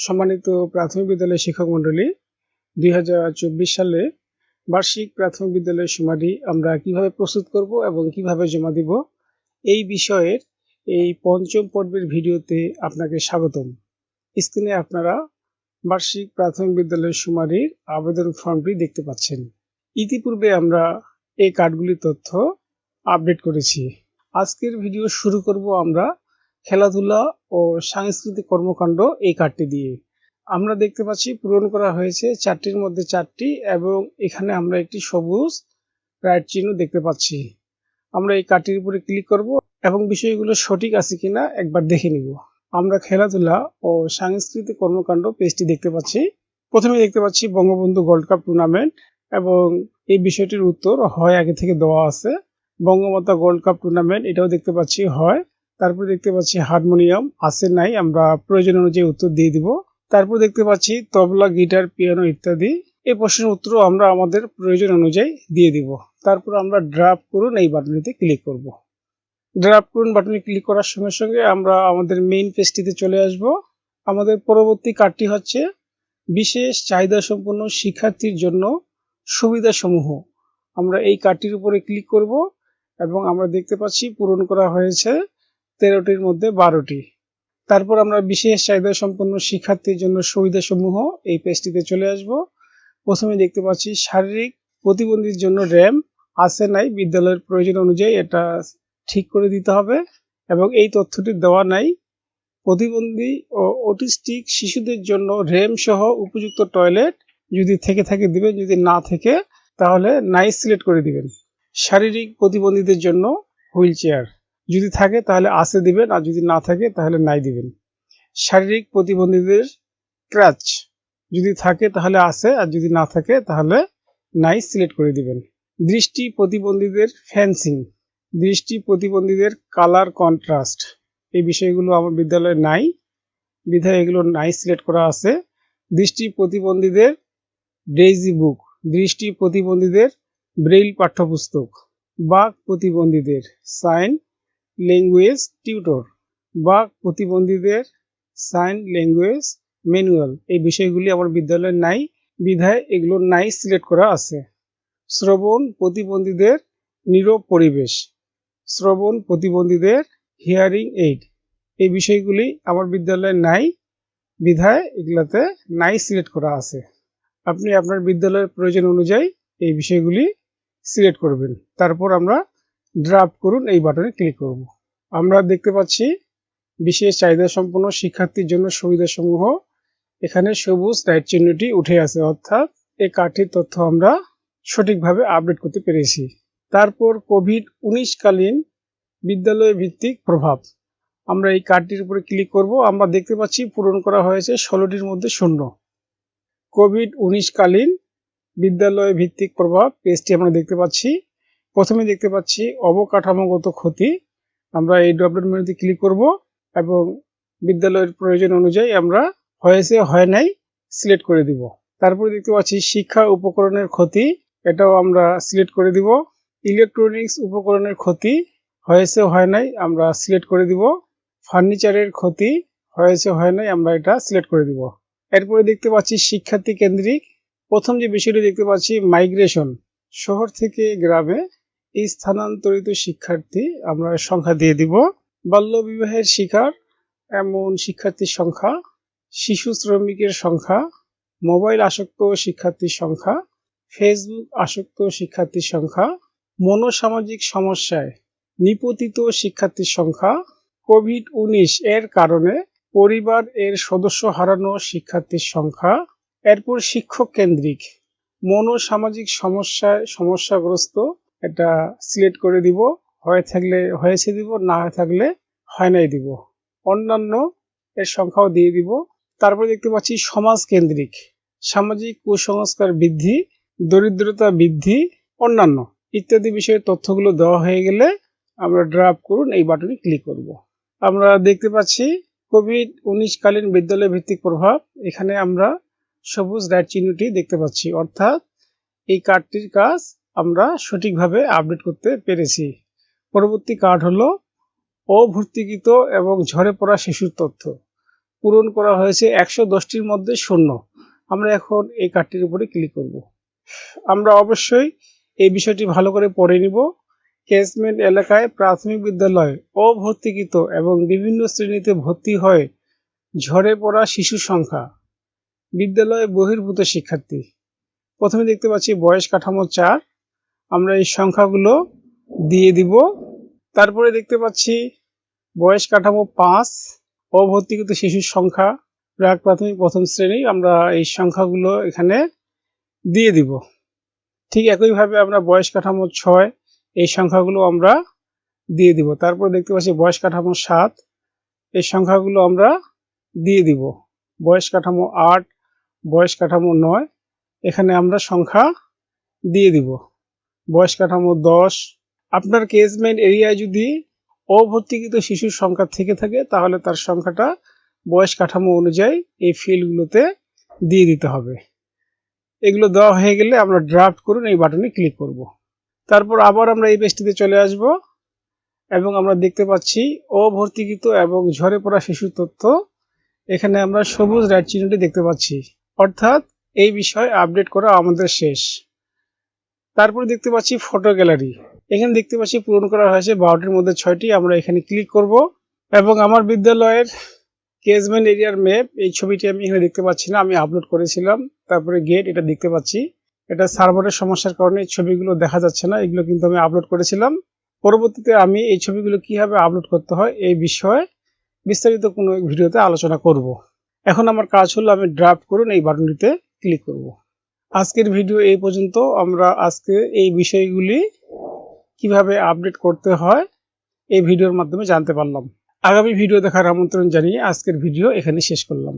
সম্মানিত প্রাথমিক বিদ্যালয়ের শিক্ষক মণ্ডলী, দুই সালে বার্ষিক প্রাথমিক বিদ্যালয়ের সুমারি আমরা কীভাবে প্রস্তুত করব এবং কীভাবে জমা দিব, এই বিষয়ের এই পঞ্চম পর্বের ভিডিওতে আপনাকে স্বাগতম। স্ক্রিনে আপনারা বার্ষিক প্রাথমিক বিদ্যালয়ের সুমারির আবেদন ফর্মটি দেখতে পাচ্ছেন। ইতিপূর্বে আমরা এই কার্ডগুলির তথ্য আপডেট করেছি। আজকের ভিডিও শুরু করব আমরা খেলাধুলা ও সাংস্কৃতিক কর্মকাণ্ড এই কার্ডটি দিয়ে। আমরা দেখতে পাচ্ছি পূরণ করা হয়েছে চারটির মধ্যে চারটি এবং এখানে আমরা একটি সবুজ রাইট চিহ্ন দেখতে পাচ্ছি। আমরা এই কার্ডটির উপরে ক্লিক করব এবং বিষয়গুলো সঠিক আছে কিনা একবার দেখে নিব। আমরা খেলাধুলা ও সাংস্কৃতিক কর্মকাণ্ড পেজটি দেখতে পাচ্ছি। প্রথমে দেখতে পাচ্ছি বঙ্গবন্ধু গোল্ড কাপ টুর্নামেন্ট এবং এই বিষয়টির উত্তর হয় আগে থেকে দেওয়া আছে। বঙ্গমাতা গোল্ড কাপ টুর্নামেন্ট এটাও দেখতে পাচ্ছি হয়। তারপর দেখতে পাচ্ছি হারমোনিয়াম আছে নাই, আমরা প্রয়োজন অনুযায়ী উত্তর দিয়ে দিব। তারপর দেখতে পাচ্ছি তবলা, গিটার, পিয়ানো ইত্যাদি। এই প্রশ্নের উত্তর আমরা আমাদের প্রয়োজন অনুযায়ী দিয়ে দিব। তারপর আমরা ড্রাফট করুন এই বাটনটিতে ক্লিক করব। ড্রাফট করুন বাটনে ক্লিক করার সঙ্গে সঙ্গে আমরা আমাদের মেইন পেজটিতে চলে আসব। আমাদের পরবর্তী কার্ডটি হচ্ছে বিশেষ চাহিদা সম্পন্ন শিক্ষার্থীর জন্য সুবিধাসমূহ। আমরা এই কার্ডটির উপরে ক্লিক করব এবং আমরা দেখতে পাচ্ছি পূরণ করা হয়েছে। তেরোটির মধ্যে বারোটি। তারপর আমরা বিশেষ চাহিদা সম্পন্ন শিক্ষার্থীর জন্য সুবিধাসমূহ এই পেজটিতে চলে আসব। প্রথমে দেখতে পাচ্ছি শারীরিক প্রতিবন্ধীর জন্য র্যাম আছে নাই, বিদ্যালয়ের প্রয়োজন অনুযায়ী এটা ঠিক করে দিতে হবে এবং এই তথ্যটি দেওয়া নাই। প্রতিবন্ধী ও অটিস্টিক শিশুদের জন্য র্যাম সহ উপযুক্ত টয়লেট যদি থেকে থাকে দিবেন, যদি না থেকে, তাহলে নাই সিলেক্ট করে দিবেন। শারীরিক প্রতিবন্ধীদের জন্য হুইল চেয়ার। যদি থাকে তাহলে আছে দিবেন, আর যদি না থাকে তাহলে নাই দিবেন। শারীরিক প্রতিবন্ধীদের ক্রাচ, যদি থাকে তাহলে আছে আর যদি না থাকে তাহলে নাই সিলেক্ট করে দিবেন। দৃষ্টি প্রতিবন্ধীদের ফ্যান্সিং দৃষ্টি প্রতিবন্ধীদের কালার কন্ট্রাস্ট, এই বিষয়গুলো আমার বিদ্যালয়ে নাই, বিধায় এগুলো নাই সিলেক্ট করা আছে। দৃষ্টি প্রতিবন্ধীদের ডেইজি বুক, দৃষ্টি প্রতিবন্ধীদের ব্রেইল পাঠ্যপুস্তক, বাক প্রতিবন্ধীদের সাইন ল্যাঙ্গুয়েজ টিউটর বা প্রতিবন্ধীদের সাইন ল্যাঙ্গুয়েজ ম্যানুয়াল এই বিষয়গুলি আমার বিদ্যালয়ে নাই, বিধায় এগুলো নাই সিলেক্ট করা আছে। শ্রবণ প্রতিবন্ধীদের নীরব পরিবেশ। শ্রবণ প্রতিবন্ধীদের হিয়ারিং এইড এই বিষয়গুলি আমার বিদ্যালয়ে নাই, বিধায় এগুলাতে নাই সিলেক্ট করা আছে। আপনি আপনার বিদ্যালয়ের প্রয়োজন অনুযায়ী এই বিষয়গুলি সিলেক্ট করবেন। তারপর আমরা ড্রাফট করুন, এই বাটনে ক্লিক করব। আমরা দেখতে পাচ্ছি বিশেষ চাহিদা সম্পন্ন শিক্ষার্থীর জন্য সুবিধাসমূহ। এখানে সবুজ রাইট চিহ্নটি উঠে আছে, অর্থাৎ এই কার্ডটির তথ্য আমরা সঠিকভাবে আপডেট করতে পেরেছি। তারপর কোভিড উনিশ কালীন বিদ্যালয় ভিত্তিক প্রভাব। আমরা এই কার্ডটির উপরে ক্লিক করব। আমরা দেখতে পাচ্ছি পূরণ করা হয়েছে ষোলোটির মধ্যে শূন্য। কোভিড উনিশ কালীন বিদ্যালয় ভিত্তিক প্রভাব পেজটি আমরা দেখতে পাচ্ছি। প্রথমে দেখতে পাচ্ছি অবকাঠামোগত ক্ষতি। আমরা এই ড্রপডাউন মেনুতে ক্লিক করব এবং বিদ্যালয়ের প্রয়োজন অনুযায়ী আমরা হয়েছে, হয় নাই সিলেক্ট করে দিব। তারপরে দেখতে পাচ্ছি শিক্ষা উপকরণের ক্ষতি, এটাও আমরা সিলেক্ট করে দিব। ইলেকট্রনিক্স উপকরণের ক্ষতি, হয়েছে, হয় নাই আমরা সিলেক্ট করে দিব। ফার্নিচারের ক্ষতি, হয়েছে, হয় নাই আমরা এটা সিলেক্ট করে দিব। এরপরে দেখতে পাচ্ছি শিক্ষার্থী কেন্দ্রিক। প্রথম যে বিষয়টি দেখতে পাচ্ছি, মাইগ্রেশন। শহর থেকে গ্রামে স্থানান্তরিত শিক্ষার্থী আমরা সংখ্যা দিয়ে দিব। বাল্য বিবাহের শিকার, এমন শিক্ষার্থীর সংখ্যা। শিশু শ্রমিকের সংখ্যা, মোবাইল আসক্ত শিক্ষার্থীর সংখ্যা, ফেসবুক আসক্ত শিক্ষার্থীর সংখ্যা, মনোসামাজিক সমস্যায় নিপতিত শিক্ষার্থীর সংখ্যা কোভিড উনিশ এর কারণে পরিবার এর সদস্য হারানো শিক্ষার্থীর সংখ্যা, এরপর শিক্ষক কেন্দ্রিক। মনোসামাজিক সমস্যায় সমস্যাগ্রস্ত এটা সিলেক্ট করে দিব। হয়ে থাকলে, হয়েছে দিব, না হয়ে থাকলে হয় নাই দিব। অন্যান্য এর সংখ্যাও দিয়ে দিব। তারপরে দেখতে পাচ্ছি সমাজ কেন্দ্রিক। সামাজিক কুসংস্কার বৃদ্ধি, দরিদ্রতা বৃদ্ধি, অন্যান্য ইত্যাদি বিষয়ে তথ্যগুলো দেওয়া হয়ে গেলে আমরা ড্রাফট করুন, এই বাটনে ক্লিক করব। আমরা দেখতে পাচ্ছি কোভিড উনিশ কালীন বিদ্যালয় ভিত্তিক প্রভাব। এখানে আমরা সবুজ রাইট চিহ্নটি দেখতে পাচ্ছি। অর্থাৎ এই কার্ডটির কাজ সঠিকভাবে আপডেট করতে পেরেছি। পরবর্তী কার্ড হলো অভর্তিকৃত এবং ঝরে পড়া শিশুর তথ্য। পূরণ করা হয়েছে একশো দশটির মধ্যে শূন্য। আমরা এখন এই কার্ডটির উপরে ক্লিক করব। আমরা অবশ্যই এই বিষয়টি ভালো করে পড়ে নিব। কেসমেন্ট এলাকায় প্রাথমিক বিদ্যালয় অভর্তিকৃত এবং বিভিন্ন শ্রেণীতে ভর্তি হয় ঝরে পড়া শিশুর সংখ্যা। বিদ্যালয়ে বহির্ভূত শিক্ষার্থী। প্রথমে দেখতে পাচ্ছি বয়স কাঠামো চার। আমরা এই সংখ্যাগুলো দিয়ে দিব। তারপরে দেখতে পাচ্ছি বয়স কাঠামো পাঁচ অভর্তিকৃত শিশুর সংখ্যা প্রাক প্রাথমিক প্রথম শ্রেণি, আমরা এই সংখ্যাগুলো এখানে দিয়ে দিব। ঠিক একইভাবে আমরা বয়স কাঠামো ছয়, এই সংখ্যাগুলো আমরা দিয়ে দিব। তারপর দেখতে পাচ্ছি বয়স কাঠামো সাত, এই সংখ্যাগুলো আমরা দিয়ে দিব। বয়স কাঠামো আট, বয়স কাঠামো নয়, এখানে আমরা সংখ্যা দিয়ে দিব। বয়স কাঠামো দশ। আপনার কেসমেন্ট এরিয়ায় যদি অভর্তিকৃত শিশুর সংখ্যা থেকে থাকে, তাহলে তার সংখ্যাটা বয়স কাঠামো অনুযায়ী এই ফিল্ডগুলোতে দিয়ে দিতে হবে। এগুলো দেওয়া হয়ে গেলে আমরা ড্রাফট করুন, এই বাটনে ক্লিক করব। তারপর আবার আমরা এই পেজটিতে চলে আসব এবং আমরা দেখতে পাচ্ছি অভর্তিকৃত এবং ঝরে পড়া শিশুর তথ্য। এখানে আমরা সবুজ রাইট চিহ্নটি দেখতে পাচ্ছি। অর্থাৎ এই বিষয়ে আপডেট করা আমাদের শেষ। তারপর দেখতে পাচ্ছি ফটো গ্যালারি এখানে দেখতে পাচ্ছি পূরণ করা হয়েছে বারোটির মধ্যে ছয়টি। আমরা এখানে ক্লিক করব এবং আমার বিদ্যালয়ের কেসমেন্ট এরিয়ার ম্যাপ এই ছবিটি আমি এখানে দেখতে পাচ্ছি না, আমি আপলোড করেছিলাম। তারপরে গেট এটা দেখতে পাচ্ছি। এটা সার্ভারের সমস্যার কারণে ছবিগুলো দেখা যাচ্ছে না, এগুলো কিন্তু আমি আপলোড করেছিলাম। পরবর্তীতে আমি এই ছবিগুলো কীভাবে আপলোড করতে হয় এই বিষয়ে বিস্তারিত কোনো ভিডিওতে আলোচনা করব। এখন আমার কাজ হলো আমি ড্রাফট করুন এই বাটনটিতে ক্লিক করব। আজকের ভিডিও এই পর্যন্ত। আমরা আজকে এই বিষয়গুলি কীভাবে আপডেট করতে হয় এই ভিডিওর মাধ্যমে জানতে পারলাম। আগামী ভিডিও দেখার আমন্ত্রণ জানিয়ে আজকের ভিডিও এখানে শেষ করলাম।